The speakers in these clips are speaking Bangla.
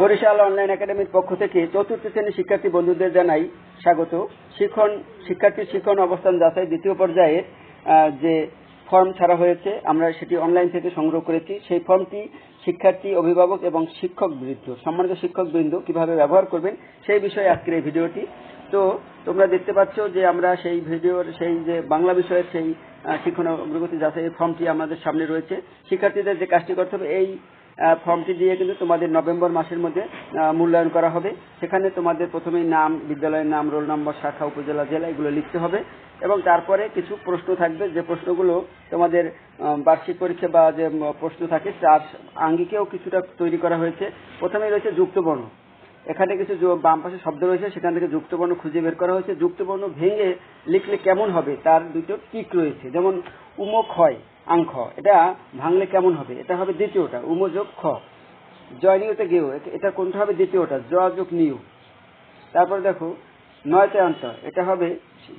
বরিশাল অনলাইন একাডেমির পক্ষ থেকে চতুর্থ শ্রেণির শিক্ষার্থী বন্ধুদের জানাই স্বাগত। শিক্ষণ শিক্ষার্থী শিক্ষণ অবস্থান যাচাই দ্বিতীয় পর্যায়ে যে ফর্ম ছাড়া হয়েছে, আমরা সেটি অনলাইন থেকে সংগ্রহ করেছি। সেই ফর্মটি শিক্ষার্থী, অভিভাবক এবং শিক্ষক বৃন্দ, সম্মানিত শিক্ষক বৃন্দ কীভাবে ব্যবহার করবেন সেই বিষয়ে আজকের এই ভিডিওটি। তো, তোমরা দেখতে পাচ্ছ যে আমরা সেই ভিডিওর, সেই যে বাংলা বিষয়ের সেই শিক্ষণ অগ্রগতি যাচাই ফর্মটি আমাদের সামনে রয়েছে। শিক্ষার্থীদের যে কাজটি করতে হবে, এই ফর্মটি দিয়ে কিন্তু তোমাদের নভেম্বর মাসের মধ্যে মূল্যায়ন করা হবে। সেখানে তোমাদের প্রথমেই নাম, বিদ্যালয়ের নাম, রোল নম্বর, শাখা, উপজেলা, জেলা, এগুলো লিখতে হবে। এবং তারপরে কিছু প্রশ্ন থাকবে। যে প্রশ্নগুলো তোমাদের বার্ষিক পরীক্ষা বা যে প্রশ্ন থাকে, তার আঙ্গিকেও কিছুটা তৈরি করা হয়েছে। প্রথমেই রয়েছে যুক্তবর্ণ এখানে কিছু বাম পাশে শব্দ রয়েছে, সেখান থেকে যুক্তবর্ণ খুঁজে বের করা হয়েছে। যুক্তবর্ণ ভেঙে লিখলে কেমন হবে? তার দুটো টিক রয়েছে, যেমন উম ক্ষয় আংখ এটা ভাঙলে কেমন হবে? এটা হবে দ্বিতীয়টা, উম যোগ খ। জয় নিয়তে গেও, এটা কোনটা হবে? দ্বিতীয়টা, জ যোগ নিউ তারপর দেখো, নয়তে অন্ত, এটা হবে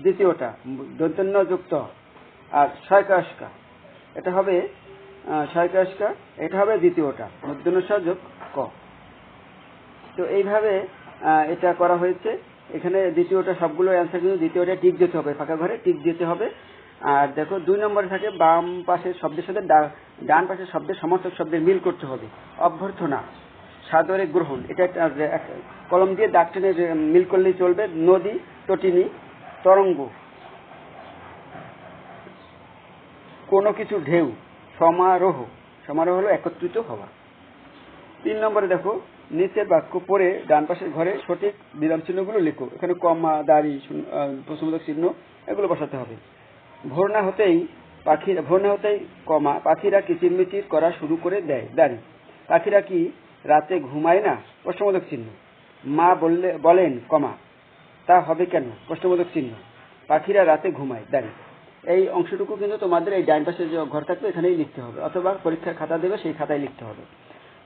দ্বিতীয়টা দন্তন্য যুক্ত। আর ছয়কাশকা এটা হবে ছয়কাশকা এটা হবে দ্বিতীয়টা মধ্যনস্ব যোগ ক। তো এইভাবে এটা করা হয়েছে। এখানে দ্বিতীয়টা সবগুলো অ্যান্সার কিন্তু দ্বিতীয়টা টিক দিতে হবে, ফাঁকা ঘরে টিক দিতে হবে। আর দেখো, দুই নম্বরে থাকে, বাম পাশের শব্দের সাথে ডান পাশের শব্দের, সমর্থক শব্দের মিল করতে হবে। অভ্যর্থনা, সাদরে গ্রহণ, এটা কলম দিয়ে দাগ টেনে মিল করলেই চলবে। নদী, তটিনী, তরঙ্গ। কোনো কিছু ঢেউ, সমারোহ সমারোহ হলো একত্রিত হওয়া। তিন নম্বরে দেখো নিচের বাক্য পড়ে ডান পাশের ঘরে সঠিক বিরাম চিহ্নগুলো লেখো। এখানে কমা, দাড়ি প্রশ্নবোধক চিহ্ন এগুলো বসাতে হবে। ভোর না হতেই পাখিরা, ভোর না হতেই কমা, পাখিরা কিচিরমিচির করা শুরু করে দেয়? দাড়ি। পাখিরা কি রাতে ঘুমায় না? প্রশ্নবোধক চিহ্ন। মা বললে, বলেন, কমা। তা হবে কেন? প্রশ্নবোধক চিহ্ন। পাখিরা রাতে ঘুমায়, দাঁড়ি। এই অংশটুকু কিন্তু তোমাদের এই ডাইন পাশে যে ঘর থাকবে, এখানেই লিখতে হবে। অথবা পরীক্ষার খাতা দেবে, সেই খাতায় লিখতে হবে।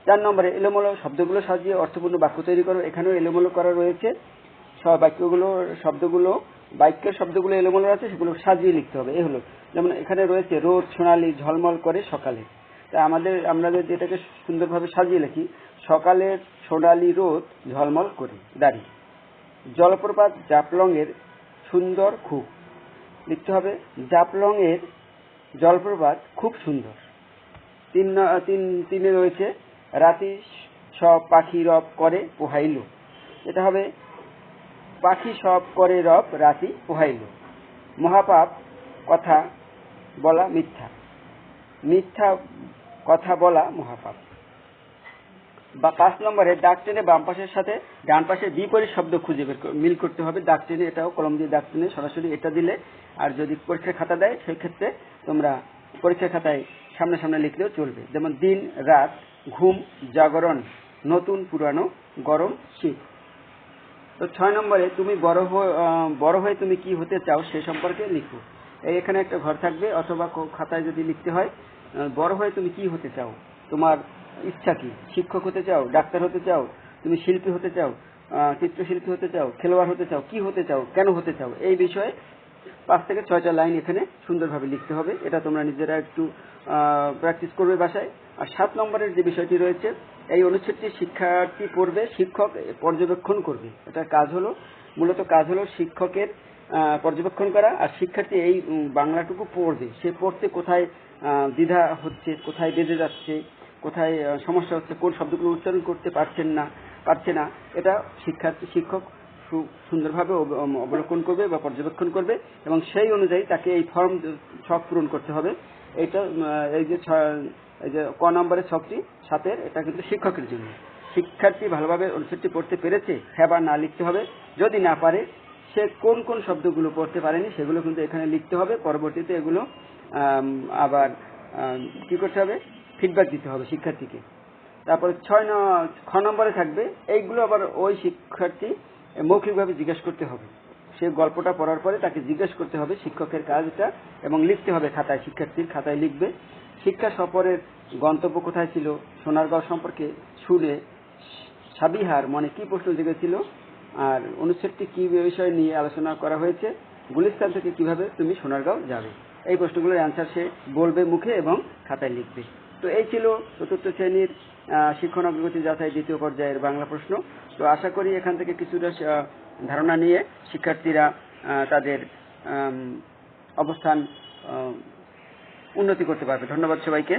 চার নম্বরে এলোমেলো শব্দগুলো সাজিয়ে অর্থপূর্ণ বাক্য তৈরি করো। এখানেও এলোমেলো করা রয়েছে। বাক্যগুলো, শব্দগুলো, বাক্যের শব্দগুলো এলোমেলো আছে, সেগুলো সাজিয়ে লিখতে হবে। এ হলো, যেমন এখানে রয়েছে রোদ, সোনালি, ঝলমল করে সকালে। তা আমাদের, আমরা যদি এটাকে সুন্দরভাবে সাজিয়ে লিখি সকালের সোনালি রোদ, ঝলমল করে, দাঁড়ি। জলপ্রপাত জাপলং এর সুন্দর খুব। লিখতে হবে জাপলং এর জলপ্রপাত খুব সুন্দর। তিন, তিনে রয়েছে রাতি সব পাখি রব করে, পোহাইল। এটা হবে, পাখি সব করে রব, রাতি পোহাইল। মহাপাপ কথা বলা মিথ্যা। মিথ্যা কথা বলা মহাপাপ। বা পাঁচ নম্বরে দাগ টেনে বাম পাশের সাথে ডান পাশের বিপরীত শব্দ খুঁজে বের মিল করতে হবে। দাগ টেনে এটাও কলম দিয়ে দাগ টেনে সরাসরি এটা দিলে, আর যদি পরীক্ষার খাতা দেয়, সেই ক্ষেত্রে তোমরা পরীক্ষার খাতায় সামনে সামনে লিখলেও চলবে। যেমন দিন, রাত, ঘুম, জাগরণ, নতুন, পুরানো, গরম, শীত। তো ছয় নম্বরে তুমি বড় বড় হয়ে তুমি কি হতে চাও সে সম্পর্কে লিখো। এখানে একটা ঘর থাকবে, অথবা খাতায় যদি লিখতে হয় বড় হয়ে তুমি কি হতে চাও? তোমার ইচ্ছা কি? শিক্ষক হতে চাও? ডাক্তার হতে চাও? তুমি শিল্পী হতে চাও? চিত্রশিল্পী হতে চাও? খেলোয়াড় হতে চাও? কি হতে চাও? কেন হতে চাও? এই বিষয়ে পাঁচ থেকে ছয়টা লাইন এখানে সুন্দরভাবে লিখতে হবে। এটা তোমরা নিজেরা একটু প্র্যাকটিস করবে বাসায়। আর সাত নম্বরের যে বিষয়টি রয়েছে, এই অনুচ্ছেদটি শিক্ষার্থী পড়বে, শিক্ষক পর্যবেক্ষণ করবে। এটা কাজ হলো, মূলত কাজ হলো শিক্ষকের পর্যবেক্ষণ করা। আর শিক্ষার্থী এই বাংলাটুকু পড়বে। সে পড়তে কোথায় দ্বিধা হচ্ছে, কোথায় বেঁধে যাচ্ছে, কোথায় সমস্যা হচ্ছে, কোন শব্দগুলো উচ্চারণ করতে পারছেন না, পারছে না, এটা শিক্ষার্থী, শিক্ষক সুন্দরভাবে অবলোকন করবে বা পর্যবেক্ষণ করবে এবং সেই অনুযায়ী তাকে এই ফর্ম ছক পূরণ করতে হবে। এইটা এই যে এই যে ক নম্বরের ছকটি, সাতের, এটা কিন্তু শিক্ষকের জন্য। শিক্ষার্থী ভালোভাবে অনুচ্ছেদটি পড়তে পেরেছে হ্যাঁ না লিখতে হবে। যদি না পারে, সে কোন কোন শব্দগুলো পড়তে পারেনি, সেগুলো কিন্তু এখানে লিখতে হবে। পরবর্তীতে এগুলো আবার কি করতে হবে? ফিডব্যাক দিতে হবে শিক্ষার্থীকে। তারপরে ছয় ন- খ নম্বরে থাকবে। এইগুলো আবার ওই শিক্ষার্থী মৌখিকভাবে জিজ্ঞেস করতে হবে। সে গল্পটা পড়ার পরে তাকে জিজ্ঞেস করতে হবে শিক্ষকের কাজটা এবং লিখতে হবে খাতায়, শিক্ষার্থীর খাতায় লিখবে। শিক্ষা সফরের গন্তব্য কোথায় ছিল, সোনারগাঁও সম্পর্কে শুনে সাবিহার মনে কি প্রশ্ন জেগেছিল, আর অনুচ্ছেদটি কি বিষয় নিয়ে আলোচনা করা হয়েছে, গুলিস্তান থেকে কীভাবে তুমি সোনারগাঁও যাবে? এই প্রশ্নগুলোর অ্যান্সার সে বলবে মুখে এবং খাতায় লিখবে। তো এই ছিল চতুর্থ শ্রেণির শিক্ষণ অগ্রগতি যাচাই দ্বিতীয় পর্যায়ের বাংলা প্রশ্ন। তো আশা করি এখান থেকে কিছুটা ধারণা নিয়ে শিক্ষার্থীরা তাদের অবস্থান উন্নতি করতে পারবে। ধন্যবাদ সবাইকে।